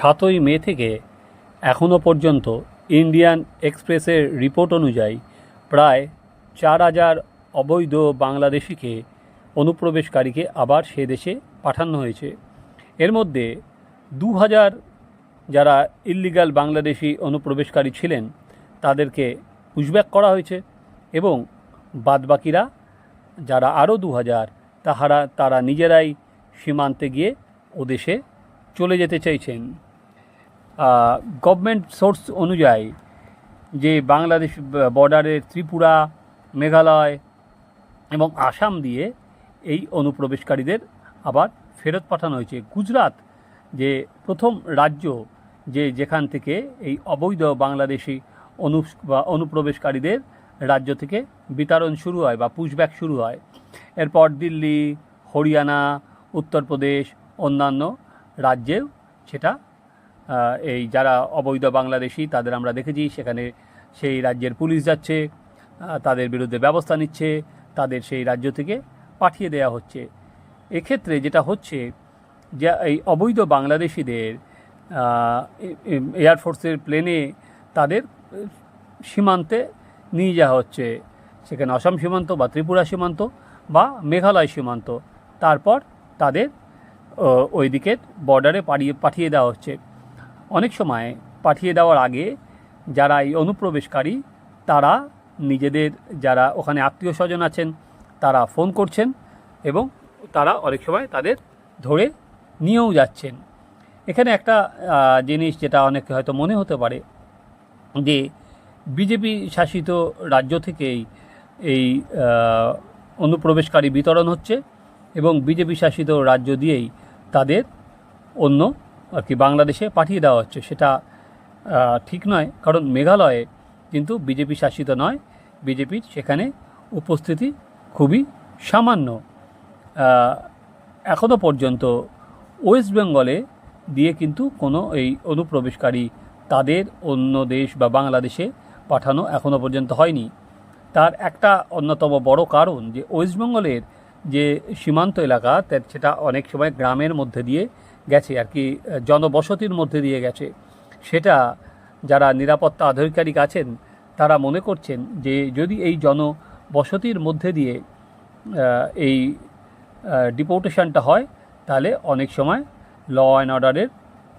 সাতই মে থেকে এখনও পর্যন্ত ইন্ডিয়ান এক্সপ্রেসের রিপোর্ট অনুযায়ী প্রায় চার হাজার অবৈধ বাংলাদেশিকে অনুপ্রবেশকারীকে আবার সে দেশে পাঠানো হয়েছে। এর মধ্যে দু হাজার যারা ইল্লিগাল বাংলাদেশি অনুপ্রবেশকারী ছিলেন, তাদেরকে পুশব্যাক করা হয়েছে এবং বাদবাকিরা যারা আরও দু হাজার, তাহারা, তারা নিজেরাই সীমান্তে গিয়ে ও দেশে চলে যেতে চাইছেন। গভর্নমেন্ট সোর্স অনুযায়ী যে বাংলাদেশ বর্ডারের ত্রিপুরা, মেঘালয় এবং আসাম দিয়ে এই অনুপ্রবেশকারীদের আবার ফেরত পাঠানো হয়েছে। গুজরাট যে প্রথম রাজ্য যে যেখান থেকে এই অবৈধ বাংলাদেশি অনু বা অনুপ্রবেশকারীদের রাজ্য থেকে বিতরণ শুরু হয় বা পুশব্যাক শুরু হয়, এরপর দিল্লি, হরিয়ানা, উত্তরপ্রদেশ, অন্যান্য রাজ্যেও সেটা এই যারা অবৈধ বাংলাদেশি, তাদের আমরা দেখেছি, সেখানে সেই রাজ্যের পুলিশ যাচ্ছে তাদের বিরুদ্ধে ব্যবস্থা নিচ্ছে, তাদের সেই রাজ্য থেকে পাঠিয়ে দেওয়া হচ্ছে। এক্ষেত্রে যেটা হচ্ছে, যে এই অবৈধ বাংলাদেশিদের এয়ারফোর্সের প্লেনে তাদের সীমান্তে নিয়ে যাওয়া হচ্ছে। সেখানে অসম সীমান্ত বা ত্রিপুরা সীমান্ত বা মেঘালয় সীমান্ত। তারপর তাদের ওই দিকের বর্ডারে পাঠিয়ে দেওয়া হচ্ছে। অনেক সময় পাঠিয়ে দেওয়ার আগে যারা এই অনুপ্রবেশকারী, তারা নিজেদের যারা ওখানে আত্মীয় স্বজন আছেন, তারা ফোন করছেন এবং তারা অনেক সময় তাদের ধরে নিয়েও যাচ্ছেন। এখানে একটা জিনিস যেটা অনেকে হয়তো মনে হতে পারে যে বিজেপি শাসিত রাজ্য থেকেই এই অনুপ্রবেশকারী বিতরণ হচ্ছে এবং বিজেপি শাসিত রাজ্য দিয়েই তাদের অন্য আর কি বাংলাদেশে পাঠিয়ে দেওয়া হচ্ছে, সেটা ঠিক নয়। কারণ মেঘালয়ে কিন্তু বিজেপি শাসিত নয়। বিজেপির সেখানে উপস্থিতি খুবই সামান্য। এখনও পর্যন্ত ওয়েস্ট বেঙ্গলে দিয়ে কিন্তু কোনো এই অনুপ্রবেশকারী তাদের অন্য দেশ বা বাংলাদেশে পাঠানো এখনও পর্যন্ত হয়নি। তার একটা অন্যতম বড় কারণ যে ওয়েস্ট বেঙ্গলের যে সীমান্ত এলাকা সেটা অনেক সময় গ্রামের মধ্যে দিয়ে গেছে আর কি, জনবসতির মধ্যে দিয়ে গেছে। সেটা যারা নিরাপত্তা আধিকারিক আছেন, তারা মনে করছেন যে যদি এই জনবসতির মধ্যে দিয়ে এই ডিপোর্টেশনটা হয়, তাহলে অনেক সময় ল অ্যান্ড অর্ডারের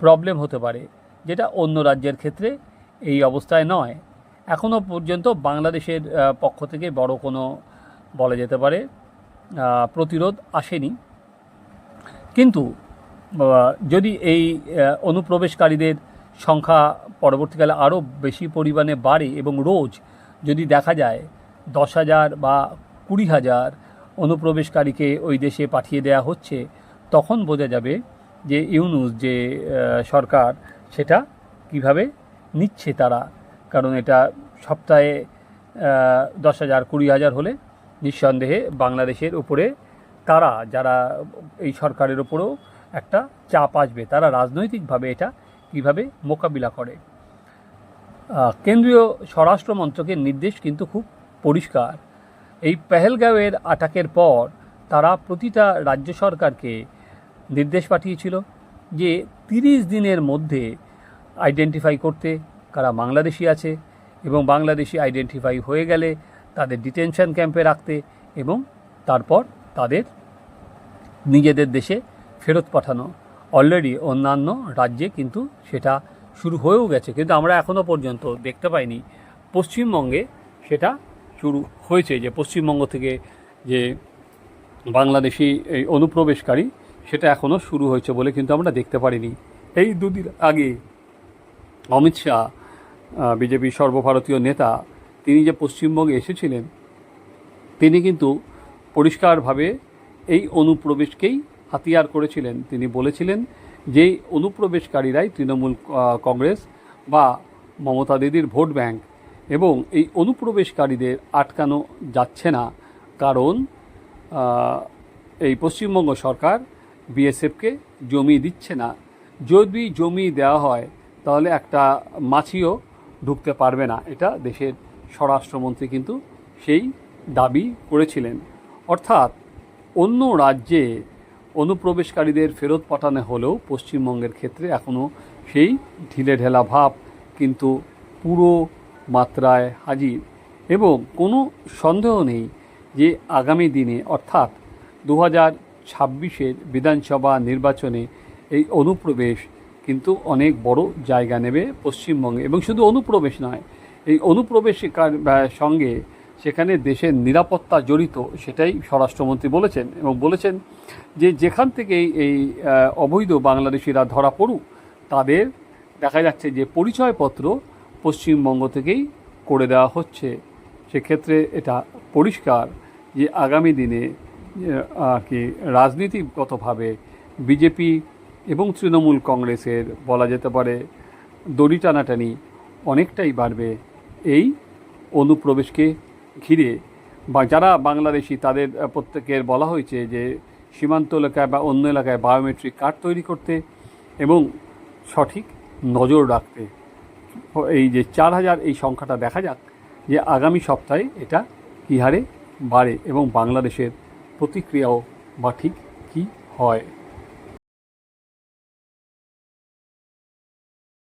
প্রবলেম হতে পারে, যেটা অন্য রাজ্যের ক্ষেত্রে এই অবস্থায় নয়। এখনও পর্যন্ত বাংলাদেশের পক্ষ থেকে বড় কোনো বলা যেতে পারে প্রতিরোধ আসেনি। কিন্তু যদি এই অনুপ্রবেশকারীদের সংখ্যা পরবর্তীকালে আরও বেশি পরিমাণে বাড়ে এবং রোজ যদি দেখা যায় দশ হাজার বা কুড়ি হাজার অনুপ্রবেশকারীকে ওই দেশে পাঠিয়ে দেওয়া হচ্ছে, তখন বোঝা যাবে যে ইউনুস যে সরকার, সেটা কীভাবে নিচ্ছে তারা। কারণ এটা সপ্তাহে দশ হাজার, কুড়ি হাজার হলে নিঃসন্দেহে বাংলাদেশের উপরে তারা, যারা এই সরকারের উপরেও একটা চাপ আসবে। তারা রাজনৈতিকভাবে এটা কীভাবে মোকাবিলা করে? কেন্দ্রীয় স্বরাষ্ট্র মন্ত্রকের নির্দেশ কিন্তু খুব পরিষ্কার। এই পেহেলগাঁওয়ের আটাকের পর তারা প্রতিটা রাজ্য সরকারকে নির্দেশ পাঠিয়েছিল যে তিরিশ দিনের মধ্যে আইডেন্টিফাই করতে কারা বাংলাদেশি আছে এবং বাংলাদেশি আইডেন্টিফাই হয়ে গেলে তাদের ডিটেনশন ক্যাম্পে রাখতে এবং তারপর তাদের নিজেদের দেশে ফেরত পাঠানো। অলরেডি অন্যান্য রাজ্যে কিন্তু সেটা শুরু হয়েও গেছে, কিন্তু আমরা এখনও পর্যন্ত দেখতে পাইনি। পশ্চিমবঙ্গে সেটা শুরু হয়েছে, যে পশ্চিমবঙ্গ থেকে যে বাংলাদেশি এই অনুপ্রবেশকারী সেটা এখনও শুরু হয়েছে বলে কিন্তু আমরা দেখতে পারিনি। এই দুদিন আগে অমিত শাহ বিজেপির সর্বভারতীয় নেতা, তিনি যে পশ্চিমবঙ্গে এসেছিলেন, তিনি কিন্তু পরিষ্কারভাবে এই অনুপ্রবেশকেই হাতিয়ার করেছিলেন। তিনি বলেছিলেন যে, অনুপ্রবেশকারীরাই তৃণমূল কংগ্রেস বা মমতা দিদির ভোট ব্যাংক এবং এই অনুপ্রবেশকারীদের আটকানো যাচ্ছে না। কারণ এই পশ্চিমবঙ্গ সরকার বিএসএফকে জমি দিচ্ছে না। যদি জমি দেওয়া হয়, তাহলে একটা মাছিও ঢুকতে পারবে না। এটা দেশের স্বরাষ্ট্রমন্ত্রী কিন্তু সেই দাবি করেছিলেন। অর্থাৎ অন্য রাজ্যে অনুপ্রবেশকারীদের ফেরত পাঠানো হলেও পশ্চিমবঙ্গের ক্ষেত্রে এখনও সেই ঢিলে ঢেলা ভাব কিন্তু পুরো মাত্রায় হাজির। এবং কোনো সন্দেহ নেই যে আগামী দিনে, অর্থাৎ দু হাজার ছাব্বিশের বিধানসভা নির্বাচনে এই অনুপ্রবেশ কিন্তু অনেক বড় জায়গা নেবে পশ্চিমবঙ্গে। এবং শুধু অনুপ্রবেশ নয়, এই অনুপ্রবেশের সঙ্গে সেখানে দেশের নিরাপত্তা জড়িত সেটাই স্বরাষ্ট্রমন্ত্রী বলেছেন এবং বলেছেন যে যেখান থেকে এই- অবৈধ বাংলাদেশিরা ধরা পড়ুক তাদের দেখা যাচ্ছে যে পরিচয়পত্র পশ্চিমবঙ্গ থেকেই করে দেওয়া হচ্ছে। সেক্ষেত্রে এটা পরিষ্কার যে আগামী দিনে আহ, কি রাজনীতিগতভাবে বিজেপি এবং তৃণমূল কংগ্রেসের বলা যেতে পারে দড়ি টানাটানি অনেকটাই বাড়বে। এই অনুপ্রবেশকে ঘিরে বা যারা বাংলাদেশি তাদের প্রত্যেকের বলা হয়েছে যে সীমান্ত এলাকায় বা অন্য এলাকায় বায়োমেট্রিক কার্ড তৈরি করতে এবং সঠিক নজর রাখতে। এই যে চার হাজার এই সংখ্যাটা দেখা যাক যে আগামী সপ্তাহে এটা কী হারে বাড়ে এবং বাংলাদেশের প্রতিক্রিয়াও বা ঠিক কী হয়।